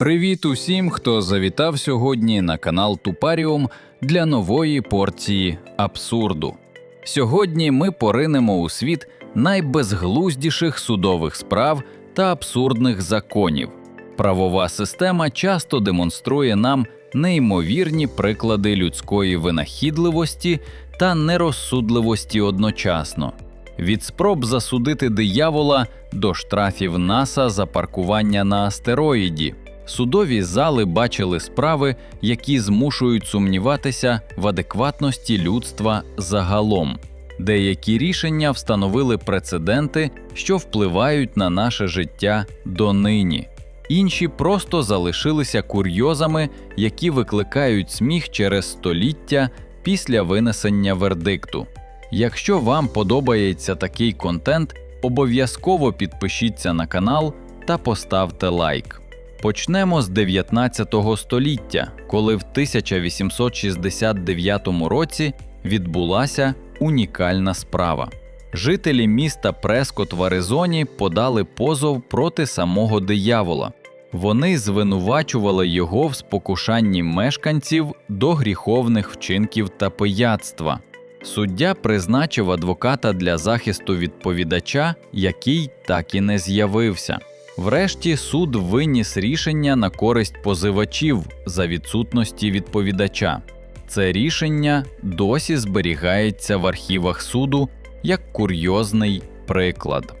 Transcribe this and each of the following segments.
Привіт усім, хто завітав сьогодні на канал Тупаріум для нової порції абсурду. Сьогодні ми поринемо у світ найбезглуздіших судових справ та абсурдних законів. Правова система часто демонструє нам неймовірні приклади людської винахідливості та нерозсудливості одночасно. Від спроб засудити диявола до штрафів НАСА за паркування на астероїді. Судові зали бачили справи, які змушують сумніватися в адекватності людства загалом. Деякі рішення встановили прецеденти, що впливають на наше життя донині. Інші просто залишилися курйозами, які викликають сміх через століття після винесення вердикту. Якщо вам подобається такий контент, обов'язково підпишіться на канал та поставте лайк. Почнемо з 19 століття, коли в 1869 році відбулася унікальна справа. Жителі міста Прескот в Аризоні подали позов проти самого диявола. Вони звинувачували його в спокушанні мешканців до гріховних вчинків та пияцтва. Суддя призначив адвоката для захисту відповідача, який так і не з'явився. Врешті суд виніс рішення на користь позивачів за відсутності відповідача. Це рішення досі зберігається в архівах суду як курйозний приклад.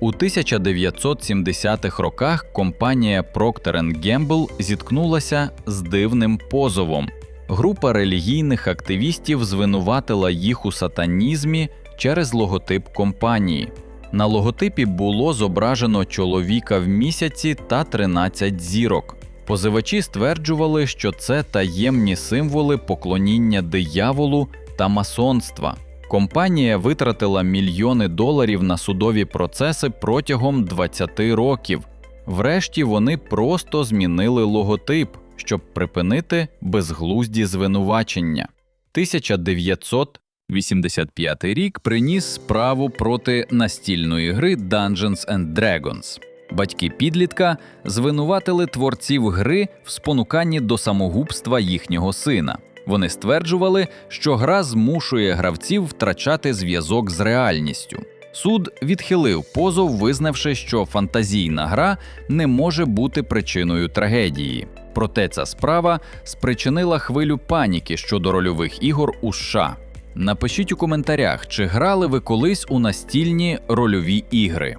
У 1970-х роках компанія Procter Gamble зіткнулася з дивним позовом. Група релігійних активістів звинуватила їх у сатанізмі через логотип компанії. На логотипі було зображено чоловіка в місяці та 13 зірок. Позивачі стверджували, що це таємні символи поклоніння дияволу та масонства. Компанія витратила мільйони доларів на судові процеси протягом 20 років. Врешті вони просто змінили логотип, щоб припинити безглузді звинувачення. 1985 рік приніс справу проти настільної гри Dungeons and Dragons. Батьки підлітка звинуватили творців гри в спонуканні до самогубства їхнього сина. Вони стверджували, що гра змушує гравців втрачати зв'язок з реальністю. Суд відхилив позов, визнавши, що фантазійна гра не може бути причиною трагедії. Проте ця справа спричинила хвилю паніки щодо рольових ігор у США. Напишіть у коментарях, чи грали ви колись у настільні рольові ігри.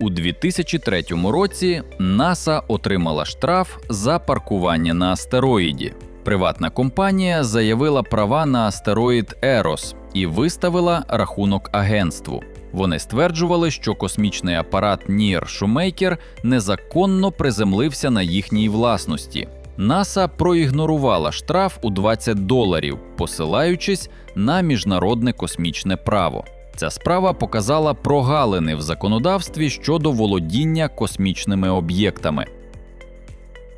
У 2003 році НАСА отримала штраф за паркування на астероїді. Приватна компанія заявила права на астероїд Ерос і виставила рахунок агентству. Вони стверджували, що космічний апарат Нір Шумейкер незаконно приземлився на їхній власності. НАСА проігнорувала штраф у 20 доларів, посилаючись на міжнародне космічне право. Ця справа показала прогалини в законодавстві щодо володіння космічними об'єктами.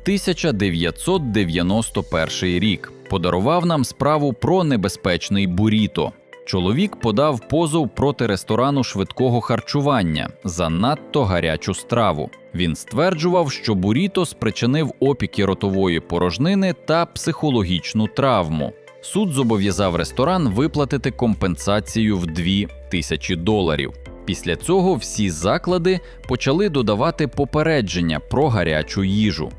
1991 рік подарував нам справу про небезпечний буріто. Чоловік подав позов проти ресторану швидкого харчування за надто гарячу страву. Він стверджував, що буріто спричинив опіки ротової порожнини та психологічну травму. Суд зобов'язав ресторан виплатити компенсацію в 2 тисячі доларів. Після цього всі заклади почали додавати попередження про гарячу їжу.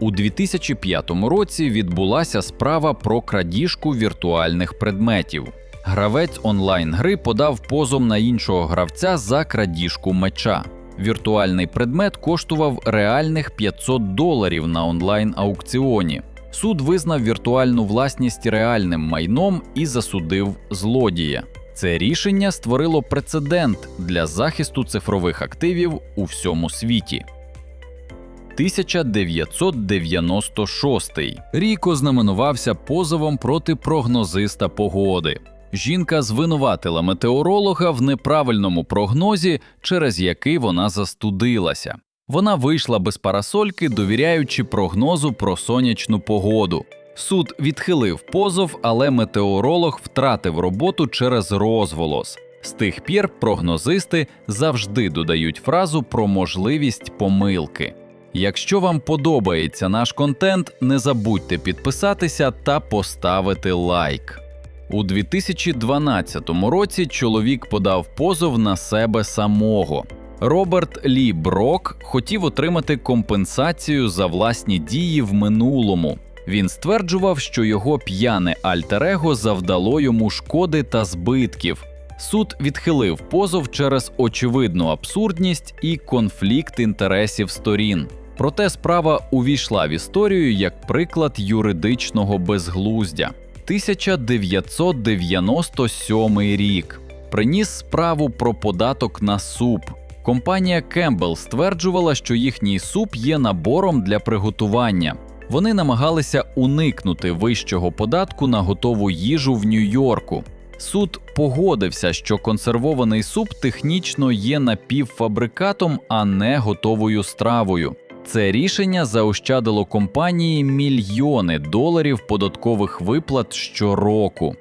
У 2005 році відбулася справа про крадіжку віртуальних предметів. Гравець онлайн-гри подав позов на іншого гравця за крадіжку меча. Віртуальний предмет коштував реальних 500 доларів на онлайн-аукціоні. Суд визнав віртуальну власність реальним майном і засудив злодія. Це рішення створило прецедент для захисту цифрових активів у всьому світі. 1996 рік ознаменувався позовом проти прогнозиста погоди. Жінка звинуватила метеоролога в неправильному прогнозі, через який вона застудилася. Вона вийшла без парасольки, довіряючи прогнозу про сонячну погоду. Суд відхилив позов, але метеоролог втратив роботу через розголос. З тих пір прогнозисти завжди додають фразу про можливість помилки. Якщо вам подобається наш контент, не забудьте підписатися та поставити лайк. У 2012 році чоловік подав позов на себе самого. Роберт Лі Брок хотів отримати компенсацію за власні дії в минулому. Він стверджував, що його п'яне альтер-его завдало йому шкоди та збитків. Суд відхилив позов через очевидну абсурдність і конфлікт інтересів сторін. Проте справа увійшла в історію як приклад юридичного безглуздя. 1997 рік приніс справу про податок на суп. Компанія Campbell стверджувала, що їхній суп є набором для приготування. Вони намагалися уникнути вищого податку на готову їжу в Нью-Йорку. Суд погодився, що консервований суп технічно є напівфабрикатом, а не готовою стравою. Це рішення заощадило компанії мільйони доларів податкових виплат щороку.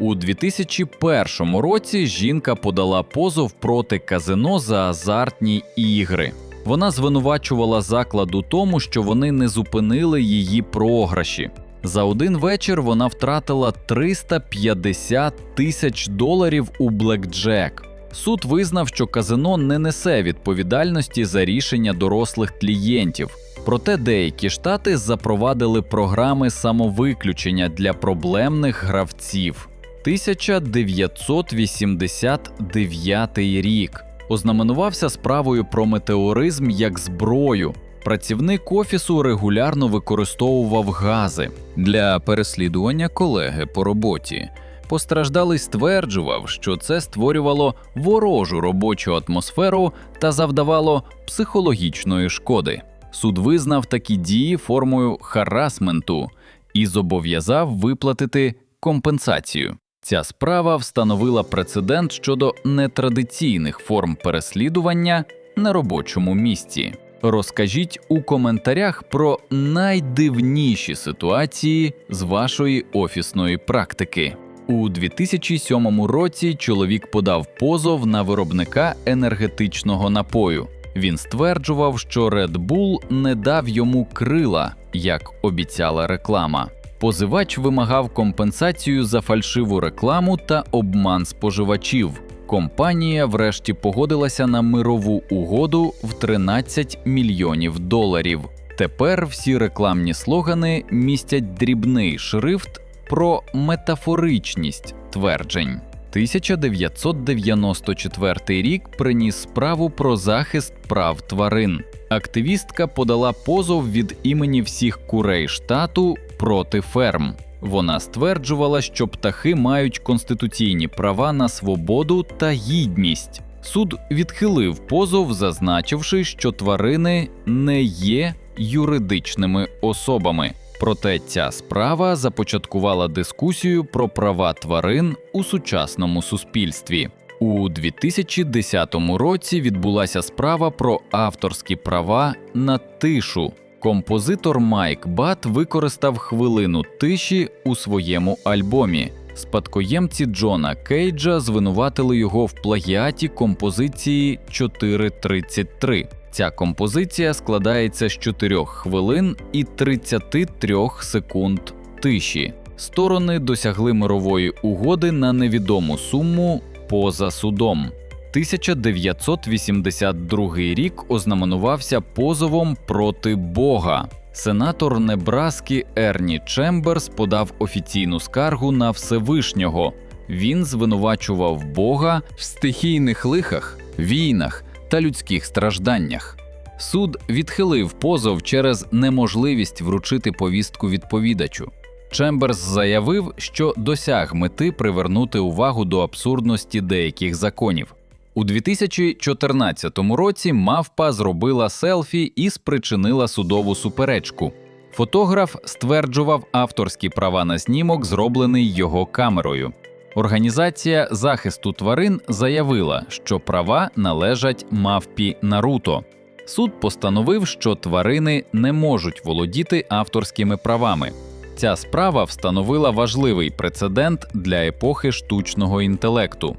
У 2001 році жінка подала позов проти казино за азартні ігри. Вона звинувачувала заклад у тому, що вони не зупинили її програші. За один вечір вона втратила 350 тисяч доларів у блекджек. Суд визнав, що казино не несе відповідальності за рішення дорослих клієнтів. Проте деякі штати запровадили програми самовиключення для проблемних гравців. 1989 рік ознаменувався справою про метеоризм як зброю. Працівник офісу регулярно використовував гази для переслідування колеги по роботі. Постраждалий стверджував, що це створювало ворожу робочу атмосферу та завдавало психологічної шкоди. Суд визнав такі дії формою харасменту і зобов'язав виплатити компенсацію. Ця справа встановила прецедент щодо нетрадиційних форм переслідування на робочому місці. Розкажіть у коментарях про найдивніші ситуації з вашої офісної практики. У 2007 році чоловік подав позов на виробника енергетичного напою. Він стверджував, що Red Bull не дав йому крила, як обіцяла реклама. Позивач вимагав компенсацію за фальшиву рекламу та обман споживачів. Компанія врешті погодилася на мирову угоду в 13 мільйонів доларів. Тепер всі рекламні слогани містять дрібний шрифт про метафоричність тверджень. 1994 рік приніс справу про захист прав тварин. Активістка подала позов від імені всіх курей штату проти ферм. Вона стверджувала, що птахи мають конституційні права на свободу та гідність. Суд відхилив позов, зазначивши, що тварини не є юридичними особами. Проте ця справа започаткувала дискусію про права тварин у сучасному суспільстві. У 2010 році відбулася справа про авторські права на тишу. Композитор Майк Бат використав хвилину тиші у своєму альбомі. Спадкоємці Джона Кейджа звинуватили його в плагіаті композиції 4.33. Ця композиція складається з 4 хвилин і 33 секунд тиші. Сторони досягли мирової угоди на невідому суму поза судом. 1982 рік ознаменувався позовом проти Бога. Сенатор Небраски Ерні Чемберс подав офіційну скаргу на Всевишнього. Він звинувачував Бога в стихійних лихах, війнах та людських стражданнях. Суд відхилив позов через неможливість вручити повістку відповідачу. Чемберс заявив, що досяг мети привернути увагу до абсурдності деяких законів. У 2014 році мавпа зробила селфі і спричинила судову суперечку. Фотограф стверджував авторські права на знімок, зроблений його камерою. Організація захисту тварин заявила, що права належать мавпі Наруто. Суд постановив, що тварини не можуть володіти авторськими правами. Ця справа встановила важливий прецедент для епохи штучного інтелекту.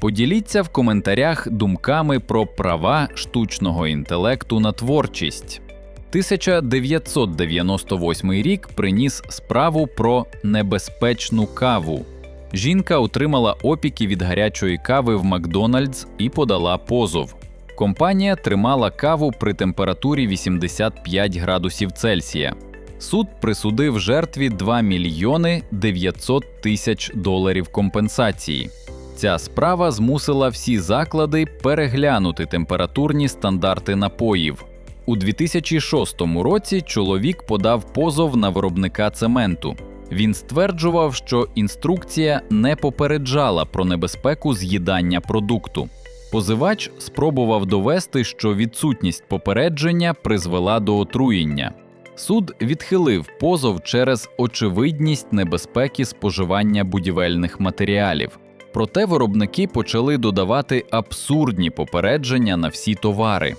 Поділіться в коментарях думками про права штучного інтелекту на творчість. 1998 рік приніс справу про небезпечну каву. Жінка отримала опіки від гарячої кави в Макдональдс і подала позов. Компанія тримала каву при температурі 85 градусів Цельсія. Суд присудив жертві 2 мільйони 900 тисяч доларів компенсації. Ця справа змусила всі заклади переглянути температурні стандарти напоїв. У 2006 році чоловік подав позов на виробника цементу. Він стверджував, що інструкція не попереджала про небезпеку з'їдання продукту. Позивач спробував довести, що відсутність попередження призвела до отруєння. Суд відхилив позов через очевидність небезпеки споживання будівельних матеріалів. Проте виробники почали додавати абсурдні попередження на всі товари.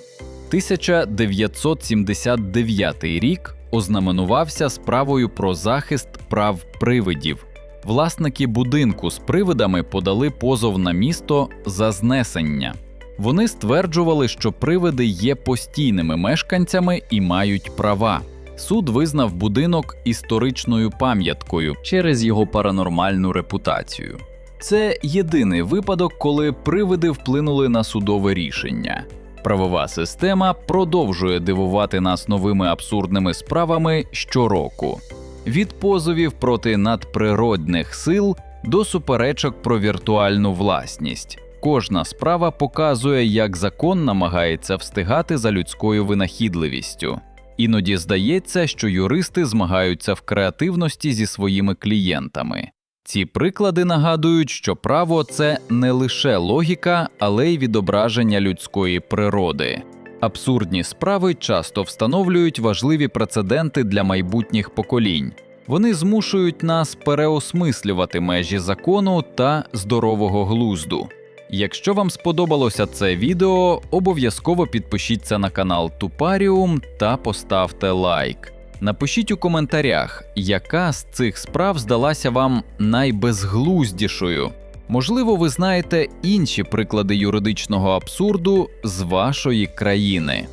1979 рік ознаменувався справою про захист прав привидів. Власники будинку з привидами подали позов на місто за знесення. Вони стверджували, що привиди є постійними мешканцями і мають права. Суд визнав будинок історичною пам'яткою через його паранормальну репутацію. Це єдиний випадок, коли привиди вплинули на судове рішення. Правова система продовжує дивувати нас новими абсурдними справами щороку. Від позовів проти надприродних сил до суперечок про віртуальну власність. Кожна справа показує, як закон намагається встигати за людською винахідливістю. Іноді здається, що юристи змагаються в креативності зі своїми клієнтами. Ці приклади нагадують, що право це не лише логіка, але й відображення людської природи. Абсурдні справи часто встановлюють важливі прецеденти для майбутніх поколінь. Вони змушують нас переосмислювати межі закону та здорового глузду. Якщо вам сподобалося це відео, обов'язково підпишіться на канал Тупаріум та поставте лайк. Напишіть у коментарях, яка з цих справ здалася вам найбезглуздішою. Можливо, ви знаєте інші приклади юридичного абсурду з вашої країни.